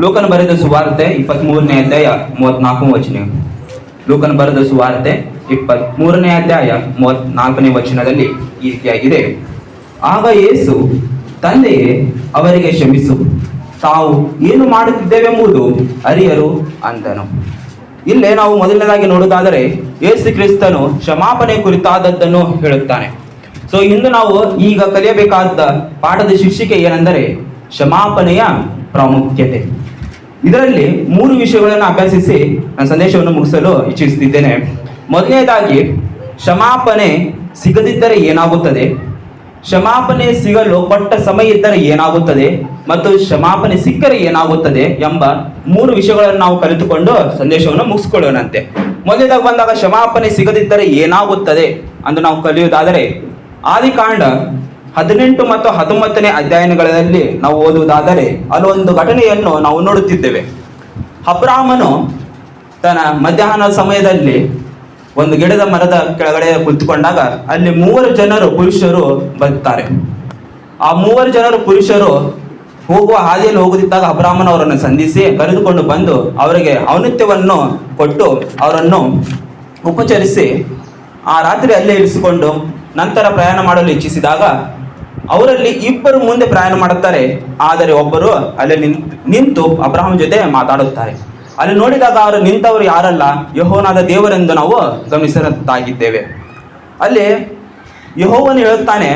ಲೋಕನ ಬರೆದ ಸುವಾರ್ತೆ ಇಪ್ಪತ್ತ್ ಮೂರನೇ ಅಧ್ಯಾಯ ಮೂವತ್ನಾಲ್ಕು ವಚನ. ಲೋಕನ ಬರೆದ ಸುವಾರ್ತೆ ಇಪ್ಪತ್ತ್ ಮೂರನೇ ಅಧ್ಯಾಯ ಮೂವತ್ನಾಲ್ಕನೇ ವಚನದಲ್ಲಿ ಈ ರೀತಿಯಾಗಿದೆ. ಆಗ ಯೇಸು, ತಂದೆಯೇ, ಅವರಿಗೆ ಕ್ಷಮಿಸು. ತಾವು ಏನು ಮಾಡುತ್ತಿದ್ದೇವೆಂಬುದು ಅರಿಯರು ಅಂದನು. ಇಲ್ಲೇ ನಾವು ಮೊದಲನೇದಾಗಿ ನೋಡುವುದಾದರೆ, ಯೇಸು ಕ್ರಿಸ್ತನು ಕ್ಷಮಾಪಣೆ ಕುರಿತಾದದ್ದನ್ನು ಹೇಳುತ್ತಾನೆ. ಸೊ ಇಂದು ನಾವು ಈಗ ಕಲಿಯಬೇಕಾದ ಪಾಠದ ಶಿಕ್ಷಿಕೆ ಏನೆಂದರೆ, ಕ್ಷಮಾಪಣೆಯ ಪ್ರಾಮುಖ್ಯತೆ. ಇದರಲ್ಲಿ ಮೂರು ವಿಷಯಗಳನ್ನು ಅಭ್ಯಾಸಿಸಿ ನನ್ನ ಸಂದೇಶವನ್ನು ಮುಗಿಸಲು ಇಚ್ಛಿಸುತ್ತಿದ್ದೇನೆ. ಮೊದಲನೇದಾಗಿ, ಕ್ಷಮಾಪಣೆ ಸಿಗದಿದ್ದರೆ ಏನಾಗುತ್ತದೆ? ಕ್ಷಮಾಪಣೆ ಸಿಗಲು ಕೊಟ್ಟ ಸಮಯ ಇದ್ದರೆ ಏನಾಗುತ್ತದೆ? ಮತ್ತು ಕ್ಷಮಾಪಣೆ ಸಿಕ್ಕರೆ ಏನಾಗುತ್ತದೆ ಎಂಬ ಮೂರು ವಿಷಯಗಳನ್ನು ನಾವು ಕಲಿತುಕೊಂಡು ಸಂದೇಶವನ್ನು ಮುಗಿಸ್ಕೊಳ್ಳೋಣಂತೆ. ಮೊದಲನೇದಾಗಿ ಬಂದಾಗ, ಕ್ಷಮಾಪಣೆ ಸಿಗದಿದ್ದರೆ ಏನಾಗುತ್ತದೆ? ಅಂತ ನಾವು ಕಲಿಯುವುದಾದರೆ, ಆದಿಕಾಂಡ ಹದಿನೆಂಟು ಮತ್ತು ಹತ್ತೊಂಬತ್ತನೇ ಅಧ್ಯಯನಗಳಲ್ಲಿ ನಾವು ಓದುವುದಾದರೆ ಅಲ್ಲೊಂದು ಘಟನೆಯನ್ನು ನಾವು ನೋಡುತ್ತಿದ್ದೇವೆ. ಅಬ್ರಾಹ್ಮನು ತನ್ನ ಮಧ್ಯಾಹ್ನ ಸಮಯದಲ್ಲಿ ಒಂದು ಗಿಡದ ಮರದ ಕೆಳಗಡೆ ಕುಳಿತುಕೊಂಡಾಗ ಅಲ್ಲಿ ಮೂವರು ಜನರು ಪುರುಷರು ಬರುತ್ತಾರೆ. ಆ ಮೂವರು ಜನರು ಪುರುಷರು ಹೋಗುವ ಹಾದಿಯಲ್ಲಿ ಹೋಗುತ್ತಿದ್ದಾಗ ಅಬ್ರಾಹ್ಮನ್ ಅವರನ್ನು ಸಂಧಿಸಿ ಕರೆದುಕೊಂಡು ಬಂದು ಅವರಿಗೆ ಔನ್ನತ್ಯವನ್ನು ಕೊಟ್ಟು ಅವರನ್ನು ಉಪಚರಿಸಿ ಆ ರಾತ್ರಿ ಅಲ್ಲೇ ಇರಿಸಿಕೊಂಡು ನಂತರ ಪ್ರಯಾಣ ಮಾಡಲು ಇಚ್ಛಿಸಿದಾಗ ಅವರಲ್ಲಿ ಇಬ್ಬರು ಮುಂದೆ ಪ್ರಯಾಣ ಮಾಡುತ್ತಾರೆ. ಆದರೆ ಒಬ್ಬರು ಅಲ್ಲಿ ನಿಂತು ಅಬ್ರಾಹಂ ಜೊತೆ ಮಾತಾಡುತ್ತಾರೆ. ಅಲ್ಲಿ ನೋಡಿದಾಗ ಅವರು ನಿಂತವರು ಯಾರಲ್ಲ? ಯಹೋನಾದ ದೇವರೆಂದು ನಾವು ಗಮನಿಸಿದಾಗಿದ್ದೇವೆ ಅಲ್ಲಿ ಯಹೋವನು ಹೇಳುತ್ತಾನೆ,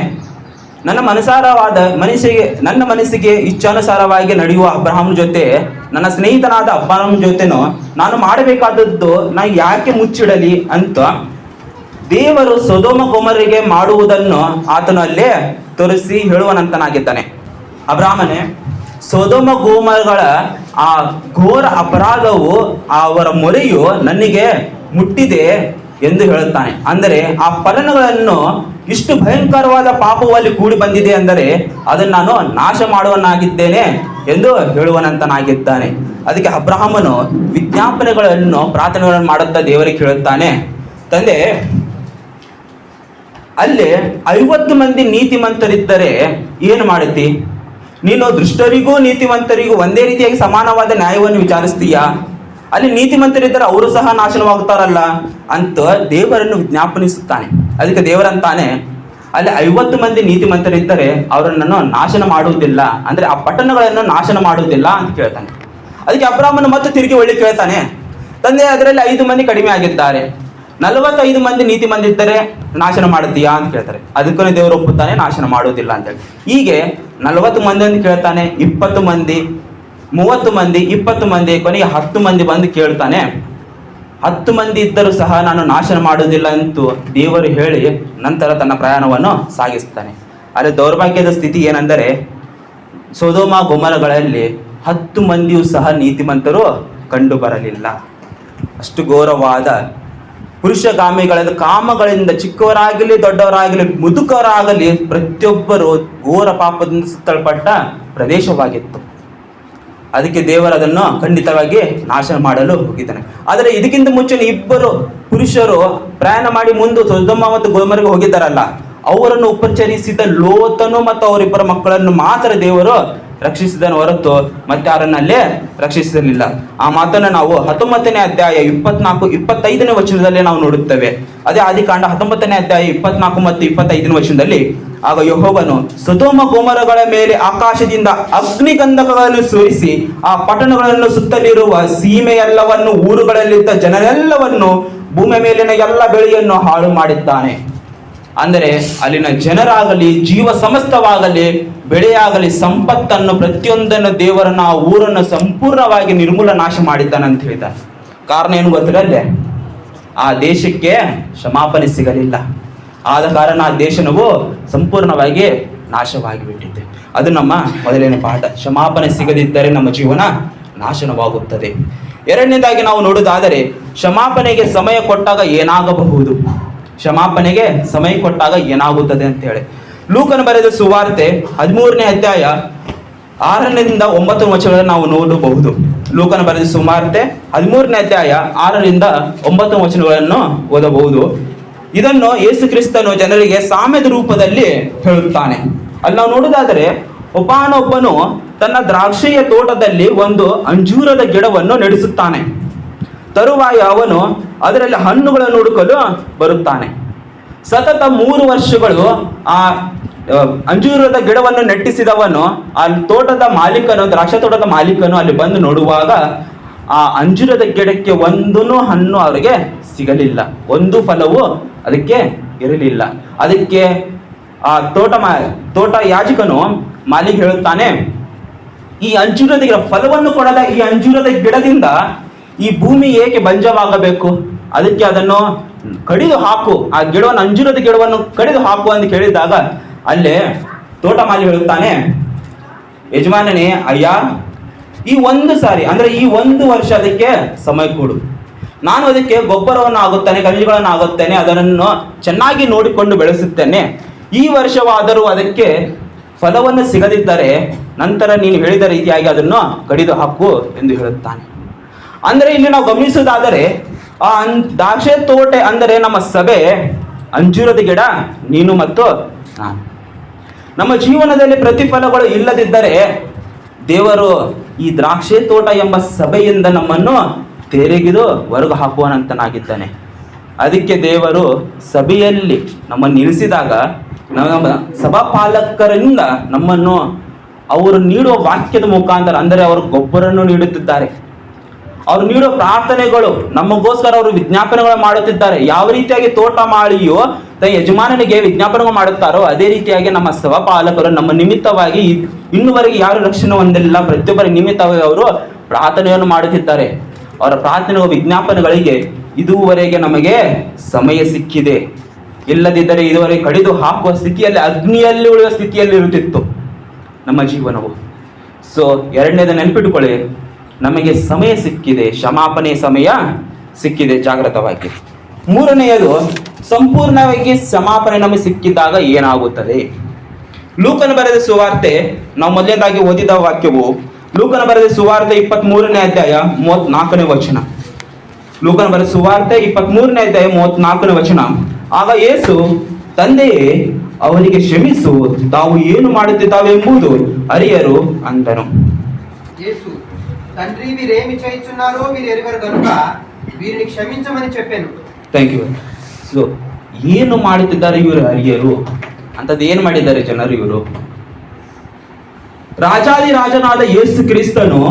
ನನ್ನ ಮನಸಾರವಾದ ಮನಸ್ಸಿಗೆ, ನನ್ನ ಮನಸ್ಸಿಗೆ ಇಚ್ಛಾನುಸಾರವಾಗಿ ನಡೆಯುವ ಅಬ್ರಹಾಮನ ಜೊತೆ, ನನ್ನ ಸ್ನೇಹಿತನಾದ ಅಬ್ರಹಾಂ ಜೊತೆನೂ ನಾನು ಮಾಡಬೇಕಾದದ್ದು ನಾ ಯಾಕೆ ಮುಚ್ಚಿಡಲಿ ಅಂತ ದೇವರು ಸದೋಮ ಕುಮಾರಿಗೆ ಮಾಡುವುದನ್ನು ಆತನು ತೋರಿಸಿ ಹೇಳುವನಂತನಾಗಿದ್ದಾನೆ. ಅಬ್ರಾಹ್ಮನೆ, ಸೋದೋಮ ಗೋಮಗಳ ಆ ಘೋರ ಅಪರಾಧವು ಅವರ ಮೊರೆಯು ನನಗೆ ಮುಟ್ಟಿದೆ ಎಂದು ಹೇಳುತ್ತಾನೆ. ಅಂದರೆ ಆ ಫಲನಗಳನ್ನು ಇಷ್ಟು ಭಯಂಕರವಾದ ಪಾಪವಲ್ಲಿ ಕೂಡಿ ಬಂದಿದೆ ಅಂದರೆ ಅದನ್ನು ನಾನು ನಾಶ ಮಾಡುವನಾಗಿದ್ದೇನೆ ಎಂದು ಹೇಳುವನಂತನಾಗಿದ್ದಾನೆ. ಅದಕ್ಕೆ ಅಬ್ರಾಹ್ಮನು ವಿಜ್ಞಾಪನೆಗಳನ್ನು ಪ್ರಾರ್ಥನೆಗಳನ್ನು ಮಾಡುತ್ತಾ ದೇವರಿಗೆ ಹೇಳುತ್ತಾನೆ. ತಂದೆ ಅಲ್ಲಿ ಐವತ್ತು ಮಂದಿ ನೀತಿವಂತರಿದ್ದರೆ ಏನು ಮಾಡುತ್ತಿ? ನೀನು ದುಷ್ಟರಿಗೂ ನೀತಿವಂತರಿಗೂ ಒಂದೇ ರೀತಿಯಾಗಿ ಸಮಾನವಾದ ನ್ಯಾಯವನ್ನು ವಿಚಾರಿಸ್ತೀಯಾ? ಅಲ್ಲಿ ನೀತಿವಂತರಿದ್ದರೆ ಅವರು ಸಹ ನಾಶನವಾಗುತ್ತಾರಲ್ಲ? ಅಂತ ದೇವರನ್ನು ವಿಜ್ಞಾಪನಿಸುತ್ತಾನೆ. ಅದಕ್ಕೆ ದೇವರಂತಾನೆ, ಅಲ್ಲಿ ಐವತ್ತು ಮಂದಿ ನೀತಿವಂತರಿದ್ದರೆ ಅವರನ್ನು ನಾಶನ ಮಾಡುವುದಿಲ್ಲ. ಅಂದ್ರೆ ಆ ಪಟ್ಟಣಗಳನ್ನು ನಾಶನ ಮಾಡುವುದಿಲ್ಲ ಅಂತ ಕೇಳ್ತಾನೆ. ಅದಕ್ಕೆ ಅಬ್ರಾಹ್ಮನು ಮತ್ತೆ ತಿರುಗಿ ಒಳ್ಳೆ ಕೇಳ್ತಾನೆ. ತಂದೆ, ಅದರಲ್ಲಿ ಐದು ಮಂದಿ ಕಡಿಮೆ ಆಗಿದ್ದಾರೆ. ನಲವತ್ತೈದು ಮಂದಿ ನೀತಿ ಮಂದಿ ಇದ್ದರೆ ನಾಶನ ಮಾಡುತ್ತೀಯಾ ಅಂತ ಕೇಳ್ತಾರೆ. ಅದಕ್ಕೂ ದೇವರು ಒಪ್ಪುತ್ತಾನೆ, ನಾಶನ ಮಾಡುವುದಿಲ್ಲ ಅಂತೇಳಿ ಹೀಗೆ ನಲವತ್ತು ಮಂದಿ ಅಂತ ಕೇಳ್ತಾನೆ, ಇಪ್ಪತ್ತು ಮಂದಿ, ಮೂವತ್ತು ಮಂದಿ, ಇಪ್ಪತ್ತು ಮಂದಿ, ಕೊನೆಗೆ ಹತ್ತು ಮಂದಿ ಬಂದು ಕೇಳ್ತಾನೆ. ಹತ್ತು ಮಂದಿ ಇದ್ದರೂ ಸಹ ನಾನು ನಾಶನ ಮಾಡುವುದಿಲ್ಲ ಅಂತೂ ದೇವರು ಹೇಳಿ ನಂತರ ತನ್ನ ಪ್ರಯಾಣವನ್ನು ಸಾಗಿಸ್ತಾನೆ. ಆದರೆ ದೌರ್ಭಾಗ್ಯದ ಸ್ಥಿತಿ ಏನೆಂದರೆ, ಸೋದೋಮ ಗೊಮರಗಳಲ್ಲಿ ಹತ್ತು ಮಂದಿಯೂ ಸಹ ನೀತಿಮಂತರು ಕಂಡು ಬರಲಿಲ್ಲ ಅಷ್ಟು ಘೋರವಾದ ಪುರುಷಗಾಮಿಗಳ ಕಾಮಗಳಿಂದ ಚಿಕ್ಕವರಾಗಲಿ ದೊಡ್ಡವರಾಗಲಿ ಮುದುಕರಾಗಲಿ ಪ್ರತಿಯೊಬ್ಬರು ಘೋರ ಪಾಪದಿಂದ ಸುತ್ತಲ್ಪಟ್ಟ ಪ್ರದೇಶವಾಗಿತ್ತು. ಅದಕ್ಕೆ ದೇವರು ಅದನ್ನು ಖಂಡಿತವಾಗಿ ನಾಶ ಮಾಡಲು ಹೋಗಿದ್ದಾನೆ. ಆದರೆ ಇದಕ್ಕಿಂತ ಮುಂಚೆ ಇಬ್ಬರು ಪುರುಷರು ಪ್ರಯಾಣ ಮಾಡಿ ಮುಂದೆ ಸೊದೊಮ್ಮ ಮತ್ತು ಗೋಮರಿಗೆ ಹೋಗಿದ್ದಾರಲ್ಲ, ಅವರನ್ನು ಉಪಚರಿಸಿದ ಲೋತನು ಮತ್ತು ಅವರಿಬ್ಬರ ಮಕ್ಕಳನ್ನು ಮಾತ್ರ ದೇವರು ರಕ್ಷಿಸಿದನು ಹೊರತು ಮತ್ತೆ ಯಾರನ್ನಲ್ಲೇ ರಕ್ಷಿಸಲಿಲ್ಲ ಆ ಮಾತನ್ನು ನಾವು ಹತ್ತೊಂಬತ್ತನೇ ಅಧ್ಯಾಯ ಇಪ್ಪತ್ನಾಲ್ಕು, ಇಪ್ಪತ್ತೈದನೇ ವಚನದಲ್ಲಿ ನಾವು ನೋಡುತ್ತೇವೆ. ಅದೇ ಆದಿಕಾಂಡ ಹತ್ತೊಂಬತ್ತನೇ ಅಧ್ಯಾಯ ಇಪ್ಪತ್ನಾಲ್ಕು ಮತ್ತು ಇಪ್ಪತ್ತೈದನೇ ವಚನದಲ್ಲಿ, ಆಗ ಯಹೋವನು ಸುತೋಮ ಗೋಮರಗಳ ಮೇಲೆ ಆಕಾಶದಿಂದ ಅಗ್ನಿಗಂಧಕಗಳನ್ನು ಸುರಿಸಿ, ಆ ಪಟ್ಟಣಗಳನ್ನು ಸುತ್ತಲಿರುವ ಸೀಮೆಯೆಲ್ಲವನ್ನು ಊರುಗಳಲ್ಲಿದ್ದ ಜನರೆಲ್ಲವನ್ನು ಭೂಮಿ ಮೇಲಿನ ಎಲ್ಲ ಬೆಳೆಯನ್ನು ಹಾಳು ಮಾಡಿದ್ದಾನೆ ಅಂದರೆ ಅಲ್ಲಿನ ಜನರಾಗಲಿ, ಜೀವ ಸಮಸ್ತವಾಗಲಿ, ಬೆಳೆಯಾಗಲಿ, ಸಂಪತ್ತನ್ನು ಪ್ರತಿಯೊಂದನ್ನು ದೇವರನ್ನು, ಆ ಊರನ್ನು ಸಂಪೂರ್ಣವಾಗಿ ನಿರ್ಮೂಲ ನಾಶ ಮಾಡಿದ್ದಾನೆ ಅಂತ ಹೇಳಿದ್ದಾನೆ ಕಾರಣ ಏನು ಗೊತ್ತಿರಲ್ಲೇ ಆ ದೇಶಕ್ಕೆ ಕ್ಷಮಾಪಣೆ ಸಿಗಲಿಲ್ಲ. ಆದ ಕಾರಣ ಆ ದೇಶನವು ಸಂಪೂರ್ಣವಾಗಿ ನಾಶವಾಗಿಬಿಟ್ಟಿದೆ ಅದು ನಮ್ಮ ಮೊದಲನೇ ಪಾಠ. ಕ್ಷಮಾಪಣೆ ಸಿಗದಿದ್ದರೆ ನಮ್ಮ ಜೀವನ ನಾಶನವಾಗುತ್ತದೆ. ಎರಡನೇದಾಗಿ ನಾವು ನೋಡುವುದಾದರೆ, ಕ್ಷಮಾಪಣೆಗೆ ಸಮಯ ಕೊಟ್ಟಾಗ ಏನಾಗಬಹುದು? ಕ್ಷಮಾಪಣೆಗೆ ಸಮಯ ಕೊಟ್ಟಾಗ ಏನಾಗುತ್ತದೆ ಅಂತ ಹೇಳಿ ಲೂಕನ ಬರೆದ ಸುವಾರ್ತೆ ಹದಿಮೂರನೇ ಅಧ್ಯಾಯ ಆರರಿಂದ ಒಂಬತ್ತು ವಚನಗಳನ್ನು ನಾವು ನೋಡಬಹುದು. ಲೂಕನ ಬರೆದ ಸುವಾರ್ತೆ ಹದಿಮೂರನೇ ಅಧ್ಯಾಯ ಆರರಿಂದ ಒಂಬತ್ತು ವಚನಗಳನ್ನು ಓದಬಹುದು. ಇದನ್ನು ಯೇಸು ಕ್ರಿಸ್ತನು ಜನರಿಗೆ ಸಾಮ್ಯದ ರೂಪದಲ್ಲಿ ಹೇಳುತ್ತಾನೆ. ಅಲ್ಲಿ ನಾವು ನೋಡೋದಾದರೆ ಒಬ್ಬನೊಬ್ಬನು ತನ್ನ ದ್ರಾಕ್ಷಿಯ ತೋಟದಲ್ಲಿ ಒಂದು ಅಂಜೂರದ ಗಿಡವನ್ನು ನಡೆಸುತ್ತಾನೆ. ತರುವಾಯ ಅವನು ಅದರಲ್ಲಿ ಹಣ್ಣುಗಳನ್ನು ಹುಡುಕಲು ಬರುತ್ತಾನೆ. ಸತತ ಮೂರು ವರ್ಷಗಳು ಆ ಅಂಜೂರದ ಗಿಡವನ್ನು ನೆಟ್ಟಿಸಿದವನು, ಆ ತೋಟದ ಮಾಲೀಕನು, ದ್ರಾಕ್ಷ ತೋಟದ ಮಾಲೀಕನು ಅಲ್ಲಿ ಬಂದು ನೋಡುವಾಗ ಆ ಅಂಜೂರದ ಗಿಡಕ್ಕೆ ಒಂದೂ ಹಣ್ಣು ಅವರಿಗೆ ಸಿಗಲಿಲ್ಲ. ಒಂದು ಫಲವು ಅದಕ್ಕೆ ಇರಲಿಲ್ಲ. ಅದಕ್ಕೆ ಆ ತೋಟ ಮಾ, ತೋಟ ಯಾಜಕನು ಮಾಲೀಕ ಹೇಳುತ್ತಾನೆ, ಈ ಅಂಜೂರದ ಗಿಡ, ಫಲವನ್ನು ಕೊಡದ ಈ ಅಂಜೂರದ ಗಿಡದಿಂದ ಈ ಭೂಮಿ ಏಕೆ ಬಂಜವಾಗಬೇಕು? ಅದಕ್ಕೆ ಅದನ್ನು ಕಡಿದು ಹಾಕು. ಆ ಗಿಡವನ್ನು, ಅಂಜೂರದ ಗಿಡವನ್ನು ಕಡಿದು ಹಾಕು ಅಂತ ಕೇಳಿದಾಗ ಅಲ್ಲೇ ತೋಟ ಮಾಲಿ ಹೇಳುತ್ತಾನೆ, ಯಜಮಾನನೇ, ಅಯ್ಯ, ಈ ಒಂದು ಸಾರಿ, ಅಂದ್ರೆ ಈ ಒಂದು ವರ್ಷ ಅದಕ್ಕೆ ಸಮಯ ಕೊಡು. ನಾನು ಅದಕ್ಕೆ ಗೊಬ್ಬರವನ್ನು ಆಗುತ್ತೇನೆ ಖನಿಜಗಳನ್ನು ಆಗುತ್ತೇನೆ ಅದನ್ನು ಚೆನ್ನಾಗಿ ನೋಡಿಕೊಂಡು ಬೆಳೆಸುತ್ತೇನೆ. ಈ ವರ್ಷವಾದರೂ ಅದಕ್ಕೆ ಫಲವನ್ನು ಸಿಗದಿದ್ದರೆ ನಂತರ ನೀನು ಹೇಳಿದ ರೀತಿಯಾಗಿ ಅದನ್ನು ಕಡಿದು ಹಾಕು ಎಂದು ಹೇಳುತ್ತಾನೆ. ಅಂದರೆ ಇಲ್ಲಿ ನಾವು ಗಮನಿಸುವುದಾದರೆ, ಆ ಅನ್, ದ್ರಾಕ್ಷೆ ತೋಟೆ ಅಂದರೆ ನಮ್ಮ ಸಭೆ, ಅಂಜೂರದ ಗಿಡ ನೀನು ಮತ್ತು ನಾನು. ನಮ್ಮ ಜೀವನದಲ್ಲಿ ಪ್ರತಿಫಲಗಳು ಇಲ್ಲದಿದ್ದರೆ ದೇವರು ಈ ದ್ರಾಕ್ಷೆ ತೋಟ ಎಂಬ ಸಭೆಯಿಂದ ನಮ್ಮನ್ನು ತೆರೆಗಿದು ಹೊರಗೆ ಹಾಕುವನಂತನಾಗಿದ್ದಾನೆ. ಅದಕ್ಕೆ ದೇವರು ಸಭೆಯಲ್ಲಿ ನಮ್ಮನ್ನು ನಿಲ್ಲಿಸಿದಾಗ ನಮ್ಮ ಸಭಾಪಾಲಕರಿಂದ ನಮ್ಮನ್ನು ಅವರು ನೀಡುವ ವಾಕ್ಯದ ಮುಖಾಂತರ, ಅಂದರೆ ಅವರು ಗೊಬ್ಬರನ್ನು ನೀಡುತ್ತಿದ್ದಾರೆ. ಅವ್ರು ನೀಡೋ ಪ್ರಾರ್ಥನೆಗಳು, ನಮಗೋಸ್ಕರ ಅವರು ವಿಜ್ಞಾಪನೆಗಳು ಮಾಡುತ್ತಿದ್ದಾರೆ. ಯಾವ ರೀತಿಯಾಗಿ ತೋಟ ಮಾಳಿಯೋ ತನ್ನ ಯಜಮಾನನಿಗೆ ವಿಜ್ಞಾಪನೆಗಳು ಮಾಡುತ್ತಾರೋ, ಅದೇ ರೀತಿಯಾಗಿ ನಮ್ಮ ಸಭಾಪಾಲಕರು ನಮ್ಮ ನಿಮಿತ್ತವಾಗಿ ಇನ್ನುವರೆಗೆ ಯಾರು ರಕ್ಷಣೆ ಹೊಂದಿಲ್ಲ, ಪ್ರತಿಯೊಬ್ಬರ ನಿಮಿತ್ತವಾಗಿ ಅವರು ಪ್ರಾರ್ಥನೆಯನ್ನು ಮಾಡುತ್ತಿದ್ದಾರೆ. ಅವರ ಪ್ರಾರ್ಥನೆ ವಿಜ್ಞಾಪನೆಗಳಿಗೆ ಇದುವರೆಗೆ ನಮಗೆ ಸಮಯ ಸಿಕ್ಕಿದೆ. ಇಲ್ಲದಿದ್ದರೆ ಇದುವರೆಗೆ ಕಡಿದು ಹಾಕುವ ಸ್ಥಿತಿಯಲ್ಲಿ, ಅಗ್ನಿಯಲ್ಲಿ ಉಳಿಯುವ ಸ್ಥಿತಿಯಲ್ಲಿ ಇರುತ್ತಿತ್ತು ನಮ್ಮ ಜೀವನವು. ಸೊ ಎರಡನೇದ ನೆನಪಿಟ್ಟುಕೊಳ್ಳಿ. ನಮಗೆ ಸಮಯ ಸಿಕ್ಕಿದೆ ಕ್ಷಮಾಪನೆ ಸಮಯ ಸಿಕ್ಕಿದೆ ಜಾಗೃತವಾಗಿ ಮೂರನೆಯದು, ಸಂಪೂರ್ಣವಾಗಿ ಕ್ಷಮಾಪಣೆ ನಮಗೆ ಸಿಕ್ಕಿದಾಗ ಏನಾಗುತ್ತದೆ? ಲೂಕನ ಬರೆದ ಸುವಾರ್ತೆ, ನಾವು ಮೊದಲನೇದಾಗಿ ಓದಿದ ವಾಕ್ಯವು ಲೂಕನ ಬರೆದ ಸುವಾರ್ತೆ ಇಪ್ಪತ್ತ್ ಮೂರನೇ ಅಧ್ಯಾಯ ಮೂವತ್ನಾಲ್ಕನೇ ವಚನ. ಲೂಕನ ಬರೆದ ಸುವಾರ್ತೆ ಇಪ್ಪತ್ತ್ ಮೂರನೇ ಅಧ್ಯಾಯ ಮೂವತ್ನಾಲ್ಕನೇ ವಚನ. ಆಗ ಯೇಸು, ತಂದೆಯೇ, ಅವರಿಗೆ ಕ್ಷಮಿಸು, ತಾವು ಏನು ಮಾಡುತ್ತಿದ್ದಾವೆ ಎಂಬುದು ಅರಿಯರು ಅಂದನು తండ్రి వీరేమి చేయుచున్నారో వీరు ఎరుగరు కనుక వీరిని క్షమించమని చెప్పాను ಥ್ಯಾಂಕ್ ಯು ಸೊ ಏನು ಮಾಡುತ್ತಿದ್ದಾರೆ ಇವರು ಅರಿಯರು ಅಂತದ್ದು ಏನು ಮಾಡಿದ್ದಾರೆ ಜನರು ಇವರು ರಾಜಾದಿ ರಾಜನಾದ ಯೇಸು ಕ್ರಿಸ್ತನು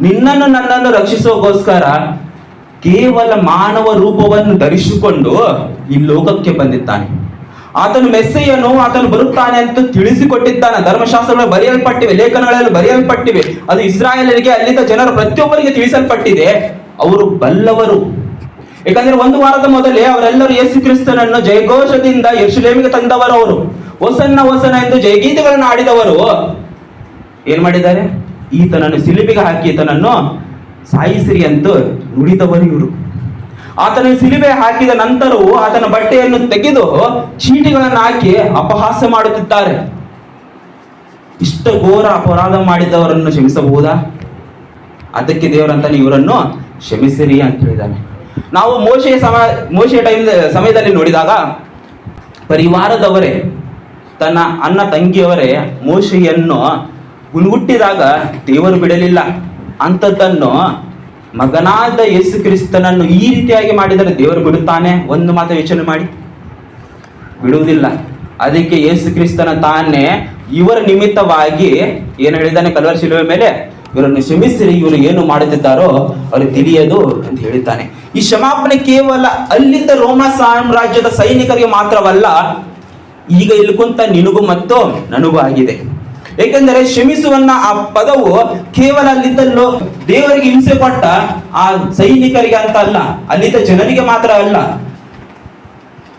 ನಿನ್ನನ್ನು ನನ್ನನ್ನು ರಕ್ಷಿಸೋಗೋಸ್ಕರ ಕೇವಲ ಮಾನವ ರೂಪವನ್ನು ಧರಿಸಿಕೊಂಡು ಈ ಲೋಕಕ್ಕೆ ಬಂದಿದ್ದಾನೆ ಆತನು ಮೆಸ್ಸೆಯನ್ನು ಆತನು ಬರುತ್ತಾನೆ ಅಂತ ತಿಳಿಸಿಕೊಟ್ಟಿದ್ದಾನೆ. ಧರ್ಮಶಾಸ್ತ್ರಗಳು ಬರೆಯಲ್ಪಟ್ಟಿವೆ, ಲೇಖನಗಳಲ್ಲಿ ಬರೆಯಲ್ಪಟ್ಟಿವೆ. ಅದು ಇಸ್ರಾಯೇಲರಿಗೆ, ಅಲ್ಲಿದ್ದ ಜನರು ಪ್ರತಿಯೊಬ್ಬರಿಗೆ ತಿಳಿಸಲ್ಪಟ್ಟಿದೆ. ಅವರು ಬಲ್ಲವರು. ಯಾಕಂದ್ರೆ ಒಂದು ವಾರದ ಮೊದಲೇ ಅವರೆಲ್ಲರೂ ಯೇಸು ಕ್ರಿಸ್ತನನ್ನು ಜಯಘೋಷದಿಂದ ಯಶುಲೇಮಿಗೆ ತಂದವರು ಅವರು. ಹೊಸನ್ನ ಹೊಸನ ಎಂದು ಜಯಗೀತೆಗಳನ್ನು ಆಡಿದವರು ಏನ್ ಮಾಡಿದ್ದಾರೆ? ಈತನನ್ನು, ಸಿಲಿಬಿಗೆ ಹಾಕಿ ಈತನನ್ನು ಸಾಯಿಸಿರಿ ಅಂತ ನುಡಿದವರು ಇವರು. ಆತನ ಸಿಲಿಬೆ ಹಾಕಿದ ನಂತರವೂ ಆತನ ಬಟ್ಟೆಯನ್ನು ತೆಗೆದು ಚೀಟಿಗಳನ್ನು ಹಾಕಿ ಅಪಹಾಸ್ಯ ಮಾಡುತ್ತಿದ್ದಾರೆ. ಇಷ್ಟ ಘೋರ ಅಪರಾಧ ಮಾಡಿದವರನ್ನು ಕ್ಷಮಿಸಬಹುದಾ? ಅದಕ್ಕೆ ದೇವರಂತಾನೆ ಇವರನ್ನು ಕ್ಷಮಿಸಿರಿ ಅಂತ ಹೇಳಿದ್ದಾನೆ. ನಾವು ಮೋಶೆಯ ಸಮ, ಮೋಶೆಯ ಟೈಮ್ ಸಮಯದಲ್ಲಿ ನೋಡಿದಾಗ ಪರಿವಾರದವರೇ, ತನ್ನ ಅಣ್ಣ ತಂಗಿಯವರೇ ಮೋಶೆಯನ್ನು ಗುಣಗುಟ್ಟಿದಾಗ ದೇವರು ಬಿಡಲಿಲ್ಲ. ಅಂಥದ್ದನ್ನು ಮಗನಾದ ಯೇಸು ಕ್ರಿಸ್ತನನ್ನು ಈ ರೀತಿಯಾಗಿ ಮಾಡಿದರೆ ದೇವರು ಬಿಡುತ್ತಾನೆ? ಒಂದು ಮಾತು ಯೋಚನೆ ಮಾಡಿ. ಬಿಡುವುದಿಲ್ಲ. ಅದಕ್ಕೆ ಯೇಸು ಕ್ರಿಸ್ತನ ತಾನೇ ಇವರ ನಿಮಿತ್ತವಾಗಿ ಏನು ಹೇಳಿದ್ದಾನೆ ಕಲ್ವರ ಶಿಲುವೆ ಮೇಲೆ? ಇವರನ್ನು ಕ್ಷಮಿಸಿರಿ ಇವರು ಏನು ಮಾಡುತ್ತಿದ್ದಾರೋ ಅವರು ತಿಳಿಯದು ಅಂತ ಹೇಳಿದ್ದಾನೆ. ಈ ಕ್ಷಮಾಪಣೆ ಕೇವಲ ಅಲ್ಲಿದ್ದ ರೋಮ ಸಾಮ್ರಾಜ್ಯದ ಸೈನಿಕರಿಗೆ ಮಾತ್ರವಲ್ಲ, ಈಗ ಇಲ್ಲಿ ಕುಂತ ನಿನಗೂ ಮತ್ತು ನನಗೂ ಆಗಿದೆ. ಏಕೆಂದರೆ ಕ್ಷಮಿಸುವನ್ನ ಆ ಪದವು ಕೇವಲ ಅಲ್ಲಿದ್ದಲ್ಲೋ ದೇವರಿಗೆ ಹಿಂಸೆ ಪಟ್ಟ ಆ ಸೈನಿಕರಿಗೆ ಅಂತ ಅಲ್ಲ, ಅಲ್ಲಿದ್ದ ಜನರಿಗೆ ಮಾತ್ರ ಅಲ್ಲ.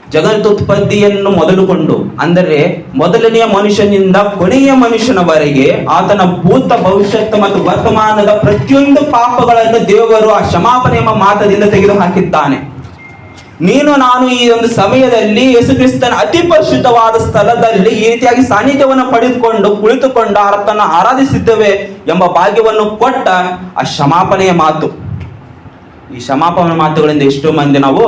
ಜಗತ್ತುತ್ಪತ್ತಿಯನ್ನು ಮೊದಲುಕೊಂಡು ಅಂದರೆ ಮೊದಲನೆಯ ಮನುಷ್ಯನಿಂದ ಕೊನೆಯ ಮನುಷ್ಯನವರೆಗೆ ಆತನ ಭೂತ ಭವಿಷ್ಯತ್ ಮತ್ತು ವರ್ತಮಾನದ ಪ್ರತಿಯೊಂದು ಪಾಪಗಳನ್ನು ದೇವರು ಆ ಕ್ಷಮಾಪಣೆ ಎಂಬ ಮಾತದಿಂದ ತೆಗೆದು ಹಾಕಿದ್ದಾನೆ ನೀನು ನಾನು ಈ ಒಂದು ಸಮಯದಲ್ಲಿ ಯೇಸುಕ್ರಿಸ್ತನ ಅತಿ ಪರಿಶುದ್ಧವಾದ ಸ್ಥಳದಲ್ಲಿ ಈ ರೀತಿಯಾಗಿ ಸಾನ್ನಿಧ್ಯವನ್ನು ಪಡೆದುಕೊಂಡು ಕುಳಿತುಕೊಂಡು ಆತನ ಆರಾಧಿಸಿದ್ದೇವೆ ಎಂಬ ಭಾಗ್ಯವನ್ನು ಕೊಟ್ಟ ಆ ಕ್ಷಮಾಪಣೆಯ ಮಾತು. ಈ ಕ್ಷಮಾಪಣೆ ಮಾತುಗಳಿಂದ ಎಷ್ಟೋ ಮಂದಿ ನಾವು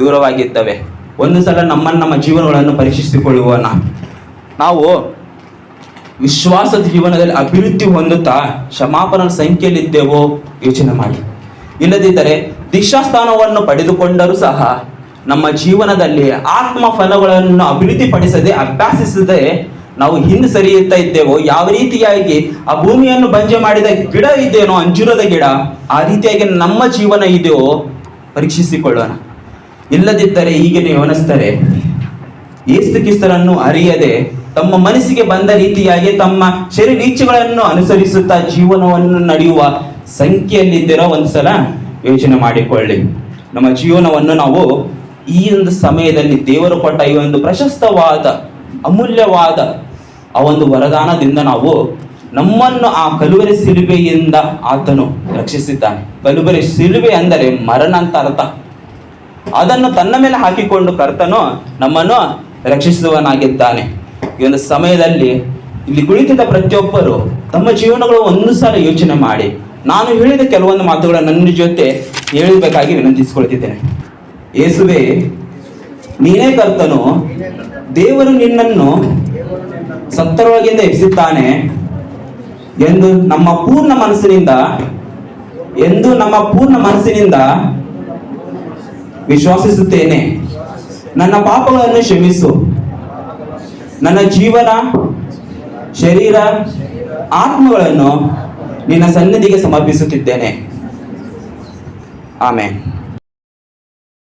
ದೂರವಾಗಿದ್ದೇವೆ. ಒಂದು ಸಲ ನಮ್ಮನ್ನು ನಮ್ಮ ಜೀವನಗಳನ್ನು ಪರೀಕ್ಷಿಸಿಕೊಳ್ಳುವನ ನಾವು ವಿಶ್ವಾಸದ ಜೀವನದಲ್ಲಿ ಅಭಿವೃದ್ಧಿ ಹೊಂದುತ್ತಾ ಕ್ಷಮಾಪನ ಸಂಖ್ಯೆಯಲ್ಲಿದ್ದೇವೋ ಯೋಚನೆ ಮಾಡಿ. ಇಲ್ಲದಿದ್ದರೆ ದೀಕ್ಷಾಸ್ಥಾನವನ್ನು ಪಡೆದುಕೊಂಡರೂ ಸಹ ನಮ್ಮ ಜೀವನದಲ್ಲಿ ಆತ್ಮ ಫಲಗಳನ್ನು ಅಭಿವೃದ್ಧಿಪಡಿಸದೆ ಅಭ್ಯಾಸಿಸದೆ ನಾವು ಹಿಂದೆ ಸರಿಯುತ್ತಾ ಇದ್ದೇವೋ, ಯಾವ ರೀತಿಯಾಗಿ ಆ ಭೂಮಿಯನ್ನು ಬಂಜೆ ಮಾಡಿದ ಗಿಡ ಇದೆಯೋ ಅಂಜೂರದ ಗಿಡ, ಆ ರೀತಿಯಾಗಿ ನಮ್ಮ ಜೀವನ ಇದೆಯೋ ಪರೀಕ್ಷಿಸಿಕೊಳ್ಳೋಣ. ಇಲ್ಲದಿದ್ದರೆ ಹೀಗೆ ಯೋನಿಸ್ತಾರೆ ಏಸ್ತು ಕಿಸ್ತರನ್ನು ಅರಿಯದೆ ತಮ್ಮ ಮನಸ್ಸಿಗೆ ಬಂದ ರೀತಿಯಾಗಿ ತಮ್ಮ ಶರೀರ ಅನುಸರಿಸುತ್ತಾ ಜೀವನವನ್ನು ನಡೆಯುವ ಸಂಖ್ಯೆಯಲ್ಲಿದ್ದಿರೋ ಒಂದ್ಸಲ ಯೋಚನೆ ಮಾಡಿಕೊಳ್ಳಿ. ನಮ್ಮ ಜೀವನವನ್ನು ನಾವು ಈ ಒಂದು ಸಮಯದಲ್ಲಿ ದೇವರು ಕೊಟ್ಟ ಈ ಒಂದು ಪ್ರಶಸ್ತವಾದ, ಅಮೂಲ್ಯವಾದ ಆ ಒಂದು ವರದಾನದಿಂದ ನಾವು ನಮ್ಮನ್ನು ಆ ಕಲುವರಿ ಸಿಲುಬೆಯಿಂದ ಆತನು ರಕ್ಷಿಸಿದ್ದಾನೆ. ಕಲುಬರಿ ಸಿಲುಬೆ ಅಂದರೆ ಮರಣ ಅಂತ ಅರ್ಥ. ಅದನ್ನು ತನ್ನ ಮೇಲೆ ಹಾಕಿಕೊಂಡು ಕರ್ತನು ನಮ್ಮನ್ನು ರಕ್ಷಿಸುವನಾಗಿದ್ದಾನೆ ಈ ಒಂದು ಸಮಯದಲ್ಲಿ ಇಲ್ಲಿ ಕುಳಿತಿದ್ದ ಪ್ರತಿಯೊಬ್ಬರು ತಮ್ಮ ಜೀವನಗಳು ಒಂದು ಸಲ ಯೋಚನೆ ಮಾಡಿ. ನಾನು ಹೇಳಿದ ಕೆಲವೊಂದು ಮಾತುಗಳನ್ನು ನನ್ನ ಜೊತೆ ಹೇಳಬೇಕಾಗಿ ವಿನಂತಿಸಿಕೊಳ್ತಿದ್ದೇನೆ. ಯೇಸುವೆ ನೀನೇ ಕರ್ತನು, ದೇವರು ನಿನ್ನನ್ನು ಸತ್ತರೊಳಗಿಂದ ಎಬ್ಬಿಸುತ್ತಾನೆ ಎಂದು ನಮ್ಮ ಪೂರ್ಣ ಮನಸ್ಸಿನಿಂದ, ಎಂದು ನಮ್ಮ ಪೂರ್ಣ ಮನಸ್ಸಿನಿಂದ ವಿಶ್ವಾಸಿಸುತ್ತೇನೆ. ನನ್ನ ಪಾಪಗಳನ್ನು ಕ್ಷಮಿಸು. ನನ್ನ ಜೀವನ, ಶರೀರ, ಆತ್ಮಗಳನ್ನು ನಿನ್ನ ಸನ್ನಿಧಿಗೆ ಸಮರ್ಪಿಸುತ್ತಿದ್ದೇನೆ. ಆಮೇಲೆ